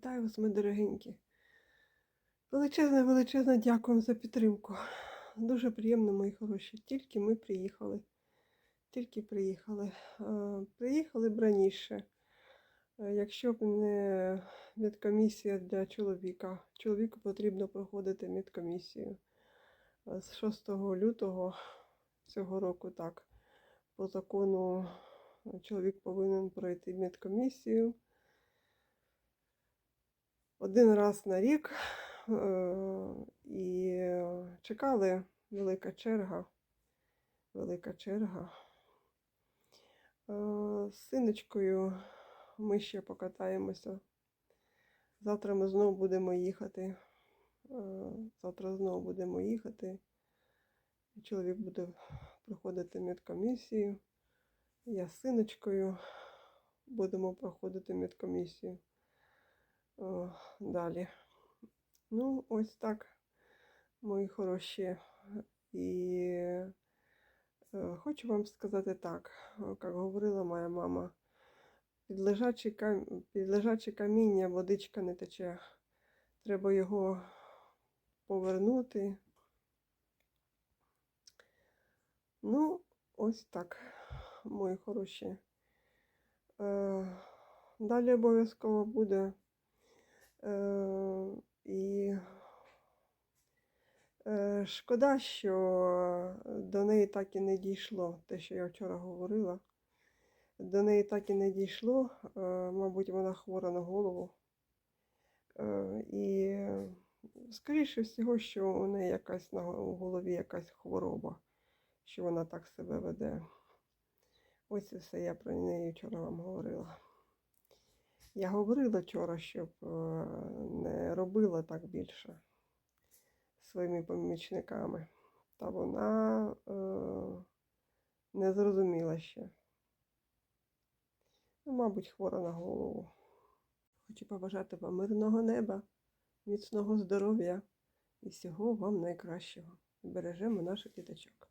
Вітаю вас, мої дорогенькі. Величезне, величезне дякую за підтримку. Дуже приємно, мої хороші. Тільки ми приїхали. Тільки приїхали. Е, Приїхали б раніше. Е, Якщо б не медкомісія для чоловіка. Чоловіку потрібно проходити медкомісію. Е, З 6 лютого цього року так. По закону чоловік повинен пройти медкомісію один раз на рік е, і чекали велика черга. Велика черга. Е, З синочкою ми ще покатаємося. Завтра ми знову будемо їхати. Е, Завтра знову будемо їхати. Чоловік буде проходити медкомісію. Я з синочкою будемо проходити медкомісію. Далі. Ну, ось так, мої хороші. І е, хочу вам сказати так, як говорила моя мама, під лежаче, кам... каміння водичка не тече. Треба його повернути. Ну, ось так, мої хороші. Е, далі обов'язково буде. Е, і е, шкода, що до неї так і не дійшло, те, що я вчора говорила. До неї так і не дійшло. Е, мабуть, вона хвора на голову. І скоріше всього, що у неї якась на голові якась хвороба, що вона так себе веде. Ось і все я про неї вчора вам говорила. Я говорила вчора, щоб е, не робила так більше своїми помічниками. Та вона е, не зрозуміла ще. Ну, мабуть, хвора на голову. Хочу побажати вам мирного неба, міцного здоров'я і всього вам найкращого. Бережемо наших діточок.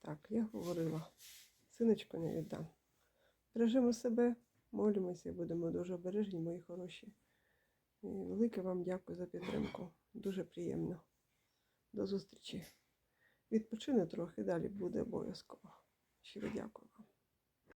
Так, я говорила. Синочку не віддам. Бережемо себе. Молимося і будемо дуже обережні, мої хороші. І велике вам дякую за підтримку. Дуже приємно. До зустрічі. Відпочине трохи, далі буде обов'язково. Щиро дякую вам.